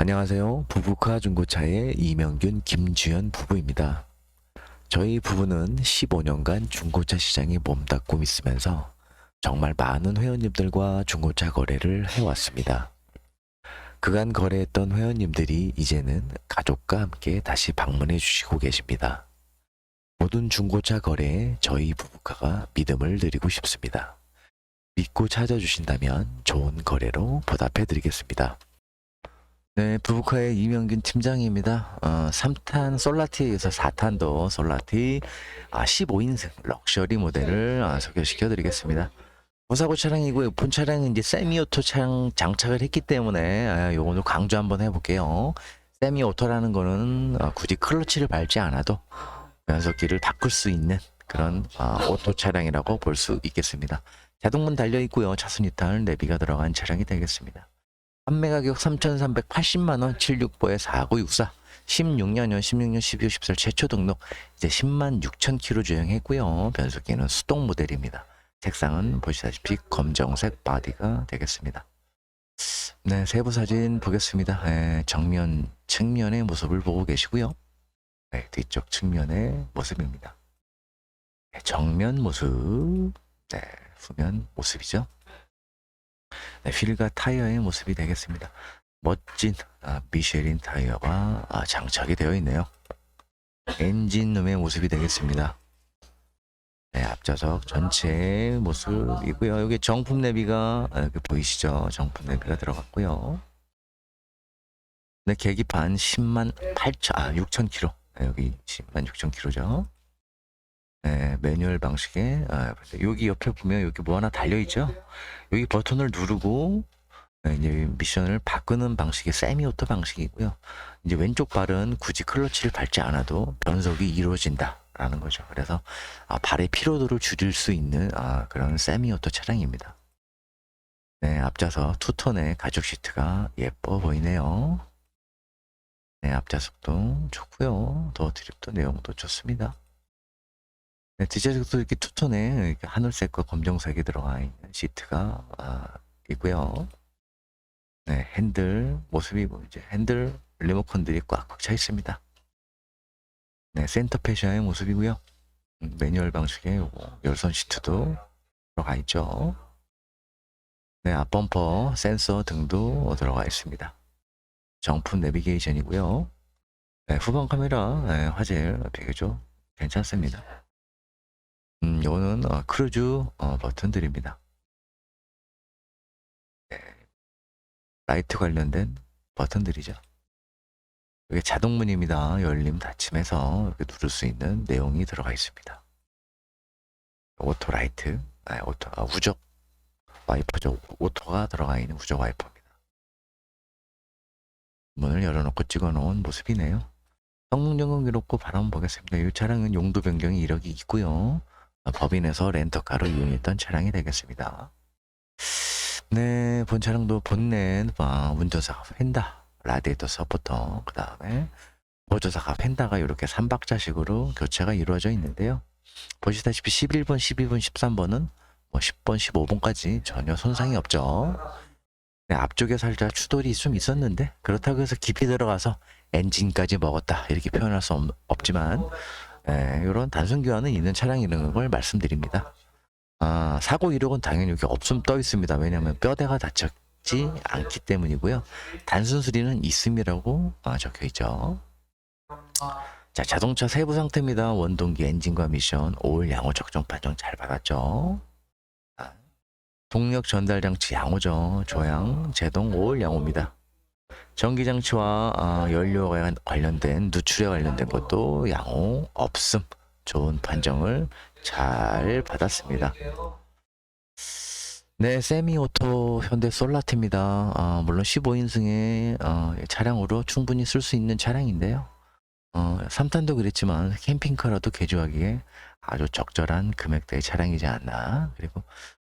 안녕하세요. 부부카 중고차의 이명균, 김주현 부부입니다. 저희 부부는 15년간 중고차 시장에 몸담고 있으면서 정말 많은 회원님들과 중고차 거래를 해왔습니다. 그간 거래했던 회원님들이 이제는 가족과 함께 다시 방문해 주시고 계십니다. 모든 중고차 거래에 저희 부부카가 믿음을 드리고 싶습니다. 믿고 찾아주신다면 좋은 거래로 보답해 드리겠습니다. 네, 부부카의 이명균 팀장입니다. 어, 3탄 솔라티에 이어서 4탄도 솔라티 아, 15인승 럭셔리 모델을 아, 소개시켜 드리겠습니다. 무사고 차량이고요. 본 차량은 이제 세미오토 차량 장착을 했기 때문에 아, 요거는 강조 한번 해볼게요. 세미오토라는 거는 아, 굳이 클러치를 밟지 않아도 변속기를 바꿀 수 있는 그런 아, 오토 차량이라고 볼 수 있겠습니다. 자동문 달려 있고요. 차순 이탈 내비가 들어간 차량이 되겠습니다. 판매 가격 3,380만 원 765에 4964 16년형 16년 12월 14일 최초 등록 이제 10만 6천 킬로 주행했고요. 변속기는 수동 모델입니다. 색상은 보시다시피 검정색 바디가 되겠습니다. 네 세부 사진 보겠습니다. 네, 정면 측면의 모습을 보고 계시고요. 네, 뒤쪽 측면의 모습입니다. 네, 정면 모습. 네, 후면 모습이죠. 네, 휠과 타이어의 모습이 되겠습니다. 멋진 아, 미쉐린 타이어가 아, 장착이 되어 있네요. 엔진룸의 모습이 되겠습니다. 네, 앞좌석 전체의 모습이고요. 여기 정품 내비가 아, 여기 보이시죠? 정품 내비가 들어갔고요. 네, 계기판 10만 8천 아 6천 킬로. 네, 여기 10만 6천 킬로죠. 네, 매뉴얼 방식에 아, 여기 옆에 보면 여기 뭐 하나 달려 있죠? 여기 버튼을 누르고 네, 이제 미션을 바꾸는 방식이 세미오토 방식이고요. 이제 왼쪽 발은 굳이 클러치를 밟지 않아도 변속이 이루어진다라는 거죠. 그래서 아, 발의 피로도를 줄일 수 있는 아, 그런 세미오토 차량입니다. 네, 앞좌석 투톤의 가죽 시트가 예뻐 보이네요. 네, 앞좌석도 좋고요. 더 드립도 내용도 좋습니다. 네, 뒷좌석도 이렇게 이렇게 하늘색과 검정색이 들어가 있는 시트가 아, 있고요. 네, 핸들 모습이고 이제 핸들 리모컨들이 꽉꽉 차 있습니다. 네, 센터 페시아의 모습이고요. 음, 매뉴얼 방식의 열선 시트도 들어가 있죠. 네, 앞범퍼 센서 등도 들어가 있습니다. 정품 내비게이션이고요. 네, 후방 카메라 네, 화질 비교적 괜찮습니다. 음, 요거는 어, 크루즈 어, 버튼들입니다. 네. 라이트 관련된 버튼들이죠. 이게 자동문입니다. 열림 닫힘해서 이렇게 누를 수 있는 내용이 들어가 있습니다. 오토 라이트, 아, 오토 아, 우적 와이퍼죠. 오토가 들어가 있는 우적 와이퍼입니다. 문을 열어놓고 찍어놓은 모습이네요. 성능 점검 기록고 한번 보겠습니다. 이 차량은 용도 변경이 이력이 있고요. 어, 법인에서 렌터카로 이용했던 차량이 되겠습니다. 네, 본 차량도 본넷, 아, 운전사가 펜다, 라디에이터 서포터, 그 다음에 보조사가 펜다가 이렇게 3박자식으로 교체가 이루어져 있는데요. 보시다시피 11번, 12번, 13번은 뭐 10번, 15번까지 전혀 손상이 없죠. 네, 앞쪽에 살짝 추돌이 좀 있었는데 그렇다고 해서 깊이 들어가서 엔진까지 먹었다 이렇게 표현할 수 없, 없지만 예, 이런 단순 교환은 있는 차량이라는 걸 말씀드립니다. 아, 사고 이력은 당연히 여기 없음 떠 있습니다. 왜냐하면 뼈대가 다쳤지 않기 때문이고요. 단순 수리는 있음이라고 아, 적혀 있죠. 자, 자동차 세부 상태입니다. 원동기 엔진과 미션, 올 양호 적정 판정 잘 받았죠. 아, 동력 전달 장치 양호죠. 조향, 제동, 올 양호입니다. 전기 장치와 아, 연료와 관련된 누출에 관련된 것도 양호 없음 좋은 판정을 잘 받았습니다. 네, 세미오토 현대 솔라티입니다. 아, 물론 15인승의 어, 차량으로 충분히 쓸 수 있는 차량인데요. 어, 3탄도 그랬지만 캠핑카라도 개조하기에 아주 적절한 금액대의 차량이지 않나. 그리고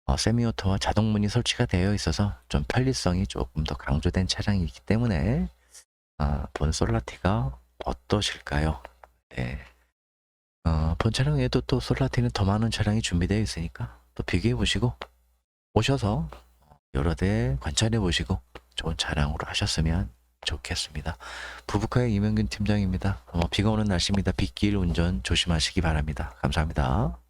어, 세미오토와 자동문이 설치가 되어 있어서 좀 편리성이 조금 더 강조된 차량이기 때문에 아, 본 솔라티가 어떠실까요? 네. 어, 본 차량 외에도 또 솔라티는 더 많은 차량이 준비되어 있으니까 또 비교해 보시고 오셔서 여러 대 관찰해 보시고 좋은 차량으로 하셨으면 좋겠습니다. 부부카의 이명균 팀장입니다. 어, 비가 오는 날씨입니다. 빗길 운전 조심하시기 바랍니다. 감사합니다.